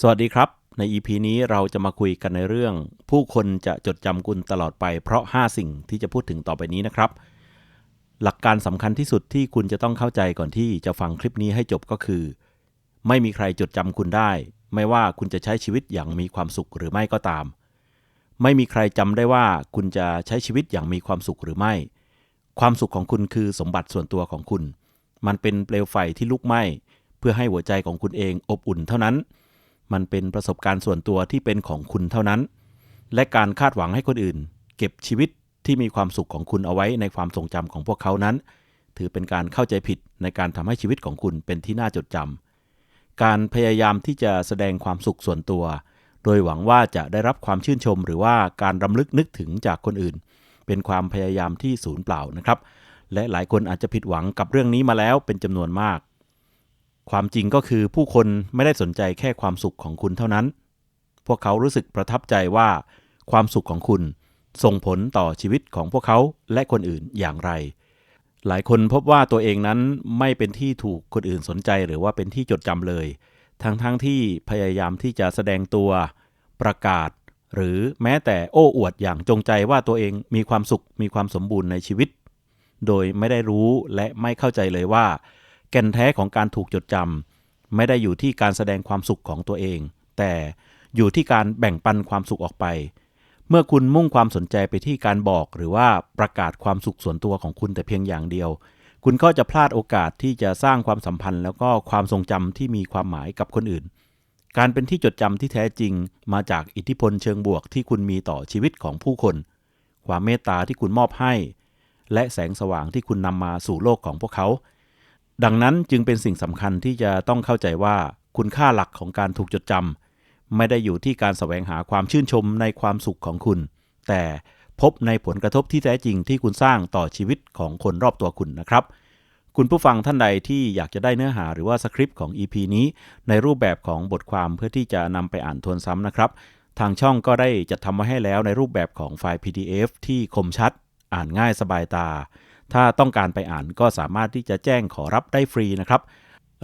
สวัสดีครับ ใน EP นี้เราจะมาคุยกันในเรื่อง ผู้คนจะจดจำคุณตลอดไปเพราะ 5 สิ่งที่จะพูดถึงต่อไปนี้นะครับ หลักการสำคัญที่สุดที่คุณจะต้องเข้าใจก่อนที่จะฟังคลิปนี้ให้จบก็คือ ไม่มีใครจดจำคุณได้ ไม่ว่าคุณจะใช้ชีวิตอย่างมีความสุขหรือไม่ก็ตาม ไม่มีใครจำได้ว่าคุณจะใช้ชีวิตอย่างมีความสุขหรือไม่ ความสุขของคุณคือสมบัติส่วนตัวของคุณ มันเป็นเปลวไฟที่ลุกไหม้ เพื่อให้หัวใจของคุณเองอบอุ่นเท่านั้น มันเป็นประสบการณ์ส่วนตัวที่เป็นของคุณเท่านั้น และการคาดหวังให้คนอื่น เก็บชีวิตที่มีความสุขของคุณเอาไว้ในความทรงจำของพวกเขานั้น ถือเป็นการเข้าใจผิดในการทำให้ชีวิตของคุณเป็นที่น่าจดจำการพยายามที่จะแสดงความสุขส่วนตัว โดยหวังว่าจะได้รับความชื่นชม หรือว่าการรำลึกนึกถึงจากคนอื่น เป็นความพยายามที่ศูนย์เปล่านะครับ และหลายคนอาจจะผิดหวังกับเรื่องนี้มาแล้วเป็นจำนวนมาก ความจริงก็คือผู้คนไม่ได้สนใจแค่ความสุขของคุณเท่านั้น พวกเขารู้สึกประทับใจว่า ความสุขของคุณส่งผลต่อชีวิตของพวกเขาและคนอื่นอย่างไร หลายคนพบว่าตัวเองนั้นไม่เป็นที่ถูกคนอื่นสนใจหรือว่าเป็นที่จดจำเลย ทั้งๆทที่พยายามที่จะแสดงตัว ประกาศ หรือแม้แต่โอ้อวดอย่างจงใจว่าตัวเองมีความสุขมีความสมบูรณ์ในชีวิต โดยไม่ได้รู้และไม่เข้าใจเลยว่า แก่นแท้ของการถูกจดจำไม่ได้อยู่ที่การแสดงความสุขของตัวเอง แต่อยู่ที่การแบ่งปันความสุขออกไป เมื่อคุณมุ่งความสนใจไปที่การบอกหรือว่าประกาศความสุขส่วนตัวของคุณแต่เพียงอย่างเดียว คุณก็จะพลาดโอกาสที่จะสร้างความสัมพันธ์ แล้วก็ความทรงจำที่มีความหมายกับคนอื่น การเป็นที่จดจำที่แท้จริง มาจากอิทธิพลเชิงบวกที่คุณมีต่อชีวิตของผู้คน ความเมตตาที่คุณมอบให้ และแสงสว่างที่คุณนำมาสู่โลกของพวกเขา ดังนั้นจึงเป็นสิ่งสำคัญที่จะต้องเข้าใจว่าคุณค่าหลักของการถูกจดจำไม่ได้อยู่ที่การแสวงหาความชื่นชมในความสุขของคุณ แต่พบในผลกระทบที่แท้จริงที่คุณสร้างต่อชีวิตของคนรอบตัวคุณนะครับ คุณผู้ฟังท่านใดที่อยากจะได้เนื้อหาหรือว่าสคริปต์ของ EP นี้ในรูปแบบของบทความเพื่อที่จะนำไปอ่านทวนซ้ำนะครับ ทางช่องก็ได้จัดทำมาให้แล้วในรูปแบบของไฟล์ PDF ที่คมชัด อ่านง่ายสบายตา ถ้าต้องการไปอ่านก็สามารถที่จะแจ้งขอรับได้ฟรีนะครับ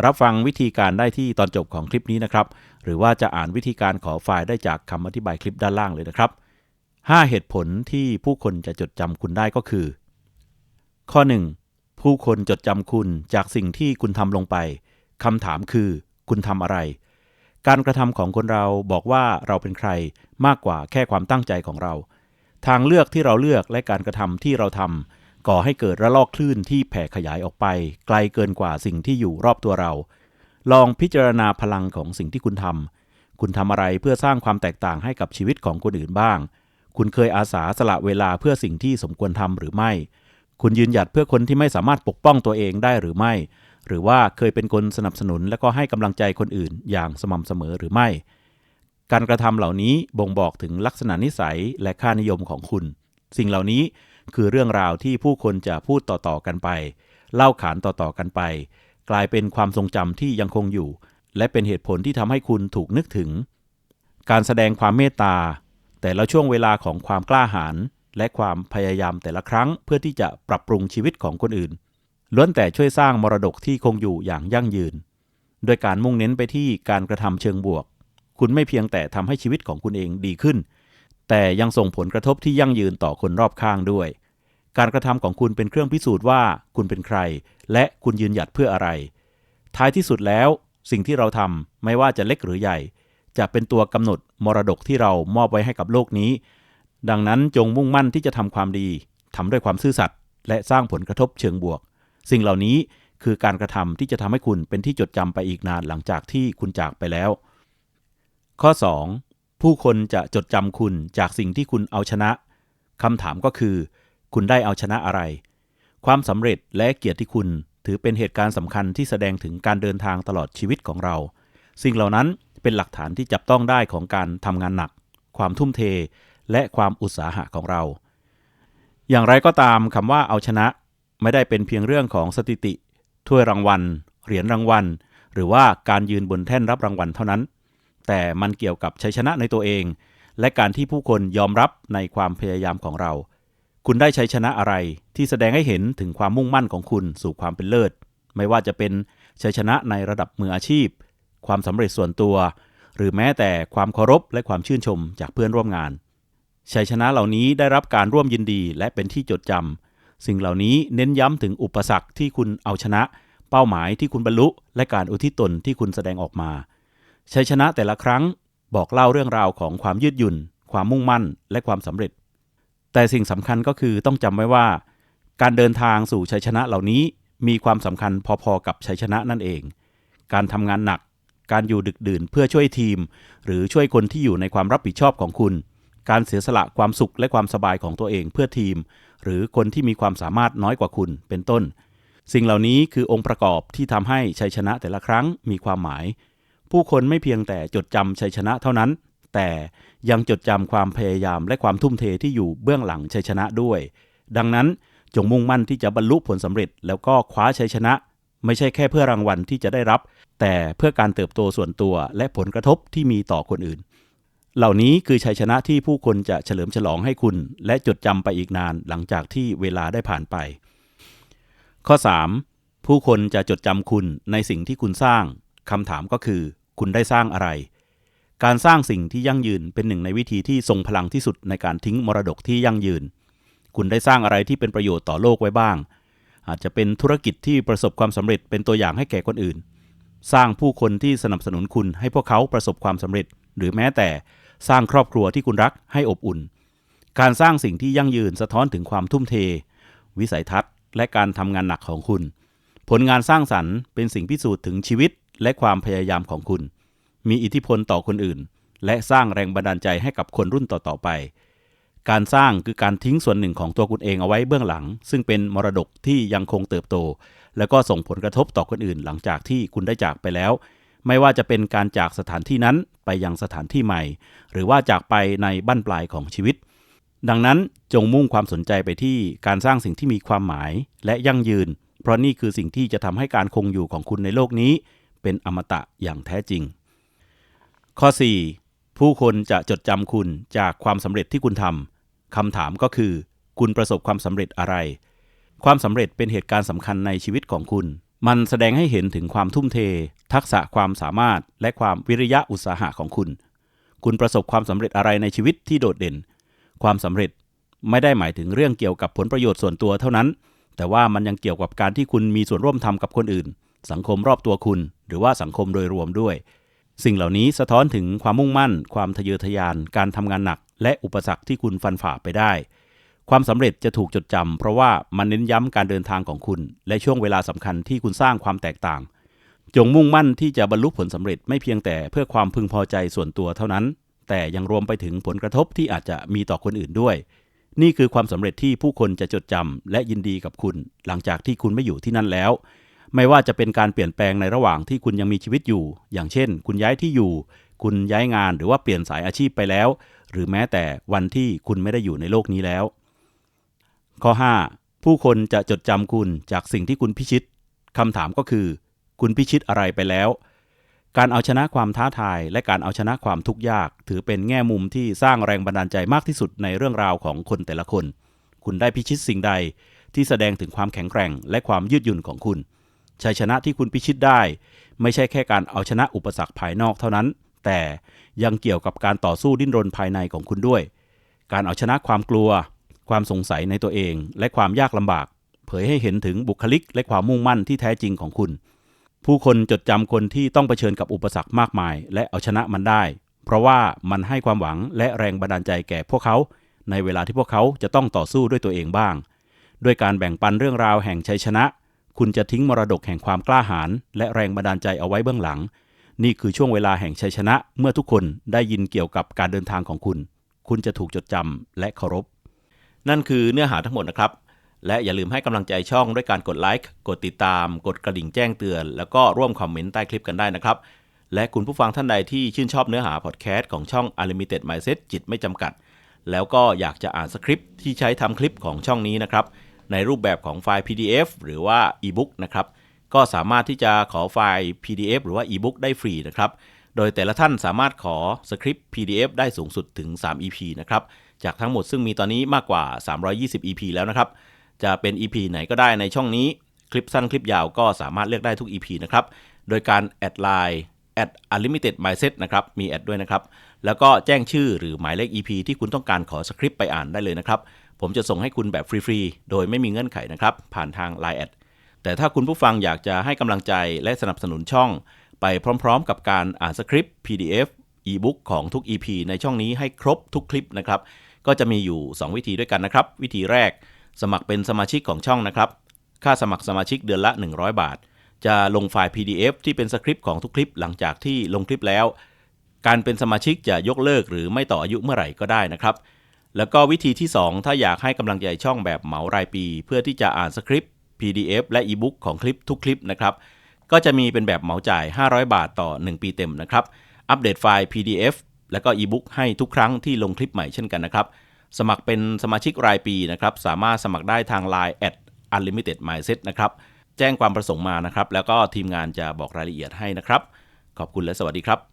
รับฟังวิธีการได้ที่ตอนจบของคลิปนี้นะครับ หรือว่าจะอ่านวิธีการขอไฟล์ได้จากคำอธิบายคลิปด้านล่างเลยนะครับ 5 เหตุผลที่ผู้คนจะจดจำคุณได้ก็คือ ข้อ 1. ผู้คนจดจำคุณจากสิ่งที่คุณทำลงไปคำถามคือ คุณทำอะไร การกระทำของคนเราบอกว่าเราเป็นใครมากกว่าแค่ความตั้งใจของเรา ทางเลือกที่เราเลือกและการกระทำที่เราทำ ก่อให้เกิดระลอกคลื่นที่แผ่ขยายออกไป ไกลเกินกว่าสิ่งที่อยู่รอบตัวเรา ลองพิจารณาพลังของสิ่งที่คุณทำคุณทำอะไรเพื่อสร้างความแตกต่างให้กับชีวิตของคนอื่นบ้าง คุณเคยอาสาสละเวลาเพื่อสิ่งที่สมควรทำหรือไม่ คุณยืนหยัดเพื่อคนที่ไม่สามารถปกป้องตัวเองได้หรือไม่ หรือว่าเคยเป็นคนสนับสนุนและก็ให้กำลังใจคนอื่นอย่างสม่ำเสมอหรือไม่ การกระทำเหล่านี้บ่งบอกถึงลักษณะนิสัยและค่านิยมของคุณ สิ่งเหล่านี้คือเรื่องราวที่ผู้คนจะพูดต่อๆกันไป เล่าขานต่อๆกันไป กลายเป็นความทรงจำที่ยังคงอยู่ และเป็นเหตุผลที่ทำให้คุณถูกนึกถึง การแสดงความเมตตา แต่ละช่วงเวลาของความกล้าหาญและความพยายามแต่ละครั้ง เพื่อที่จะปรับปรุงชีวิตของคนอื่นล้วนแต่ช่วยสร้างมรดกที่คงอยู่อย่างยั่งยืน โดยการมุ่งเน้นไปที่การกระทำเชิงบวก คุณไม่เพียงแต่ทำให้ชีวิตของคุณเองดีขึ้น แต่ยังส่งผลกระทบที่ยั่งยืนต่อคนรอบข้างด้วย การกระทำของคุณเป็นเครื่องพิสูจน์ว่าคุณเป็นใคร และคุณยืนหยัดเพื่ออะไร ท้ายที่สุดแล้ว สิ่งที่เราทำไม่ว่าจะเล็กหรือใหญ่ จะเป็นตัวกำหนดมรดกที่เรามอบไว้ให้กับโลกนี้ ดังนั้นจงมุ่งมั่นที่จะทำความดีทำด้วยความซื่อสัตย์และสร้างผลกระทบเชิงบวก สิ่งเหล่านี้คือการกระทำที่จะทำให้คุณเป็นที่จดจำไปอีกนานหลังจากที่คุณจากไปแล้ว ข้อ 2. ผู้คนจะจดจำคุณจากสิ่งที่คุณเอาชนะคำถามก็คือ คุณได้เอาชนะอะไร ความสำเร็จและเกียรติคุณถือเป็นเหตุการณ์สำคัญที่แสดงถึงการเดินทางตลอดชีวิตของเรา สิ่งเหล่านั้นเป็นหลักฐานที่จับต้องได้ของการทำงานหนัก ความทุ่มเท และความอุตสาหะของเรา อย่างไรก็ตามคำว่าเอาชนะ ไม่ได้เป็นเพียงเรื่องของสถิติ ถ้วยรางวัล เหรียญรางวัล หรือว่าการยืนบนแท่นรับรางวัลเท่านั้น แต่มันเกี่ยวกับชัยชนะในตัวเอง และการที่ผู้คนยอมรับในความพยายามของเรา คุณได้ชัยชนะอะไรที่แสดงให้เห็นถึงความมุ่งมั่นของคุณสู่ความเป็นเลิศ ไม่ว่าจะเป็นชัยชนะในระดับมืออาชีพ ความสำเร็จส่วนตัว หรือแม้แต่ความเคารพและความชื่นชมจากเพื่อนร่วมงาน ชัยชนะเหล่านี้ได้รับการร่วมยินดีและเป็นที่จดจำสิ่งเหล่านี้เน้นย้ำถึงอุปสรรคที่คุณเอาชนะ เป้าหมายที่คุณบรรลุ และการอุทิศตนที่คุณแสดงออกมา ชัยชนะแต่ละครั้งบอกเล่าเรื่องราวของความยืดหยุ่น ความมุ่งมั่น และความสำเร็จ แต่สิ่งสำคัญก็คือต้องจำไว้ว่า การเดินทางสู่ชัยชนะเหล่านี้มีความสำคัญพอๆกับชัยชนะนั่นเอง การทำงานหนัก การอยู่ดึกดื่นเพื่อช่วยทีม หรือช่วยคนที่อยู่ในความรับผิดชอบของคุณ การเสียสละความสุขและความสบายของตัวเองเพื่อทีม หรือคนที่มีความสามารถน้อยกว่าคุณเป็นต้น สิ่งเหล่านี้คือองค์ประกอบที่ทำให้ชัยชนะแต่ละครั้งมีความหมาย ผู้คนไม่เพียงแต่จดจำชัยชนะเท่านั้น แต่ยังจดจำความพยายามและความทุ่มเทที่อยู่เบื้องหลังชัยชนะด้วย ดังนั้นจงมุ่งมั่นที่จะบรรลุผลสำเร็จ แล้วก็คว้าชัยชนะ ไม่ใช่แค่เพื่อรางวัลที่จะได้รับ แต่เพื่อการเติบโตส่วนตัวและผลกระทบที่มีต่อคนอื่น เหล่านี้คือชัยชนะที่ผู้คนจะเฉลิมฉลองให้คุณ และจดจำไปอีกนานหลังจากที่เวลาได้ผ่านไป ข้อ 3. ผู้คนจะจดจำคุณในสิ่งที่คุณสร้างคำถามก็คือ คุณได้สร้างอะไร การสร้างสิ่งที่ยั่งยืนเป็นหนึ่งในวิธีที่ทรงพลังที่สุดในการทิ้งมรดกที่ยั่งยืน คุณได้สร้างอะไรที่เป็นประโยชน์ต่อโลกไว้บ้าง อาจจะเป็นธุรกิจที่ประสบความสำเร็จเป็นตัวอย่างให้แก่คนอื่น สร้างผู้คนที่สนับสนุนคุณให้พวกเขาประสบความสำเร็จ หรือแม้แต่สร้างครอบครัวที่คุณรักให้อบอุ่น การสร้างสิ่งที่ยั่งยืนสะท้อนถึงความทุ่มเท วิสัยทัศน์ และการทำงานหนักของคุณ ผลงานสร้างสรรค์เป็นสิ่งพิสูจน์ถึงชีวิต และความพยายามของคุณ มีอิทธิพลต่อคนอื่น และสร้างแรงบันดาลใจให้กับคนรุ่นต่อๆไป การสร้างคือการทิ้งส่วนหนึ่งของตัวคุณเองเอาไว้เบื้องหลัง ซึ่งเป็นมรดกที่ยังคงเติบโต แล้วก็ส่งผลกระทบต่อคนอื่น หลังจากที่คุณได้จากไปแล้ว ไม่ว่าจะเป็นการจากสถานที่นั้นไปยังสถานที่ใหม่ หรือว่าจากไปในบั้นปลายของชีวิตดังนั้นจงมุ่งความสนใจไปที่การสร้างสิ่งที่มีความหมายและยั่งยืน เพราะนี่คือสิ่งที่จะทำให้การคงอยู่ของคุณในโลกนี้ เป็นอมตะอย่างแท้จริง ข้อ 4. ผู้คนจะจดจำคุณจากความสำเร็จที่คุณทำคำถามก็คือ คุณประสบความสำเร็จอะไร ความสำเร็จเป็นเหตุการณ์สำคัญในชีวิตของคุณ มันแสดงให้เห็นถึงความทุ่มเท ทักษะความสามารถ และความวิริยะอุตสาหะของคุณ คุณประสบความสำเร็จอะไรในชีวิตที่โดดเด่น ความสำเร็จไม่ได้หมายถึงเรื่องเกี่ยวกับผลประโยชน์ส่วนตัวเท่านั้น แต่ว่ามันยังเกี่ยวกับการที่คุณมีส่วนร่วมทำกับคนอื่น สังคมรอบตัวคุณ หรือว่าสังคมโดยรวมด้วย สิ่งเหล่านี้สะท้อนถึงความมุ่งมั่น ความทะเยอทะยาน การทำงานหนัก และอุปสรรคที่คุณฟันฝ่าไปได้ ความสำเร็จจะถูกจดจำเพราะว่ามันเน้นย้ำการเดินทางของคุณ และช่วงเวลาสำคัญที่คุณสร้างความแตกต่าง จงมุ่งมั่นที่จะบรรลุผลสำเร็จไม่เพียงแต่เพื่อความพึงพอใจส่วนตัวเท่านั้น แต่ยังรวมไปถึงผลกระทบที่อาจจะมีต่อคนอื่นด้วยนี่คือความสำเร็จที่ผู้คนจะจดจำและยินดีกับคุณ หลังจากที่คุณไม่อยู่ที่นั่นแล้ว ไม่ว่าจะเป็นการเปลี่ยนแปลงในระหว่างที่คุณยังมีชีวิตอยู่ อย่างเช่น คุณย้ายที่อยู่ คุณย้ายงานหรือว่าเปลี่ยนสายอาชีพไปแล้ว หรือแม้แต่วันที่คุณไม่ได้อยู่ในโลกนี้แล้ว ข้อ 5. ผู้คนจะจดจำคุณจากสิ่งที่คุณพิชิตคำถามก็คือ คุณพิชิตอะไรไปแล้ว การเอาชนะความท้าทาย และการเอาชนะความทุกข์ยาก ถือเป็นแง่มุมที่สร้างแรงบันดาลใจมากที่สุดในเรื่องราวของคนแต่ละคน คุณได้พิชิตสิ่งใดที่แสดงถึงความแข็งแกร่ง และความยืดหยุ่นของคุณ ชัยชนะที่คุณพิชิตได้ ไม่ใช่แค่การเอาชนะอุปสรรคภายนอกเท่านั้น แต่ยังเกี่ยวกับการต่อสู้ดิ้นรนภายในของคุณด้วย การเอาชนะความกลัว ความสงสัยในตัวเอง และความยากลำบาก เผยให้เห็นถึงบุคลิกและความมุ่งมั่นที่แท้จริงของคุณ ผู้คนจดจำคนที่ต้องเผชิญกับอุปสรรคมากมาย และเอาชนะมันได้ เพราะว่ามันให้ความหวังและแรงบันดาลใจแก่พวกเขา ในเวลาที่พวกเขาจะต้องต่อสู้ด้วยตัวเองบ้าง ด้วยการแบ่งปันเรื่องราวแห่งชัยชนะ คุณจะทิ้งมรดกแห่งความกล้าหาญและแรงบันดาลใจเอาไว้เบื้องหลัง นี่คือช่วงเวลาแห่งชัยชนะ เมื่อทุกคนได้ยินเกี่ยวกับการเดินทางของคุณ คุณจะถูกจดจำและเคารพ นั่นคือเนื้อหาทั้งหมดนะครับ และอย่าลืมให้กำลังใจช่องด้วยการกดไลค์กดติดตาม กดกระดิ่งแจ้งเตือน แล้วก็ร่วมคอมเมนต์ใต้คลิปกันได้นะครับและคุณผู้ฟังท่านใดที่ชื่นชอบเนื้อหาพอดแคสต์ของช่อง Unlimited Mindset จิตไม่จำกัด แล้วก็อยากจะอ่านสคริปต์ที่ใช้ทำคลิปของช่องนี้นะครับ ในรูปแบบของไฟล์ PDF หรือว่า e-book นะครับ ก็สามารถที่จะขอไฟล์ PDF หรือว่า e-book ได้ฟรีนะครับ โดยแต่ละท่านสามารถขอสคริปต์ PDF ได้สูงสุดถึง 3 EP นะครับ จากทั้งหมดซึ่งมีตอนนี้มากกว่า 320 EP แล้วนะครับ จะเป็น EP ไหนก็ได้ในช่องนี้ คลิปสั้นคลิปยาวก็สามารถเลือกได้ทุก EP นะครับ โดยการแอดไลน์ at unlimited mindset นะครับ มีแอดด้วยนะครับ แล้วก็แจ้งชื่อหรือหมายเลข EP ที่คุณต้องการขอสคริปต์ไปอ่านได้เลยนะครับ ผมจะส่งให้คุณแบบฟรีๆ โดยไม่มีเงื่อนไขนะครับ ผ่านทาง Line แอดแต่ถ้าคุณผู้ฟังอยากจะให้กำลังใจและสนับสนุนช่อง ไปพร้อมๆ กับการอ่านสคริปต์ PDF e-book ของทุก EP ในช่องนี้ให้ครบทุกคลิปนะครับ ก็จะมีอยู่ 2 วิธีด้วยกันนะครับ วิธีแรก สมัครเป็นสมาชิกของช่องนะครับ ค่าสมัครสมาชิกเดือนละ 100 บาท จะลงไฟล์ PDF ที่เป็นสคริปต์ของทุกคลิปหลังจากที่ลงคลิปแล้ว การเป็นสมาชิกจะยกเลิกหรือไม่ต่ออายุเมื่อไหร่ก็ได้นะครับ แล้วก็วิธีที่ 2 ถ้าอยากให้กำลังใจช่องแบบเหมารายปี เพื่อที่จะอ่านสคริปต์ PDF และอีบุ๊กของคลิปทุกคลิปนะครับ ก็จะมีเป็นแบบเหมาจ่าย 500 บาทต่อ 1 ปีเต็มนะครับ อัปเดตไฟล์ PDF และก็อีบุ๊กให้ทุกครั้งที่ลงคลิปใหม่เช่นกันนะครับ สมัครเป็นสมาชิกรายปีนะครับ สามารถสมัครได้ทาง Line at unlimited mindset นะครับ แจ้งความประสงค์มานะครับ แล้วก็ทีมงานจะบอกรายละเอียดให้นะครับ ขอบคุณและสวัสดีครับ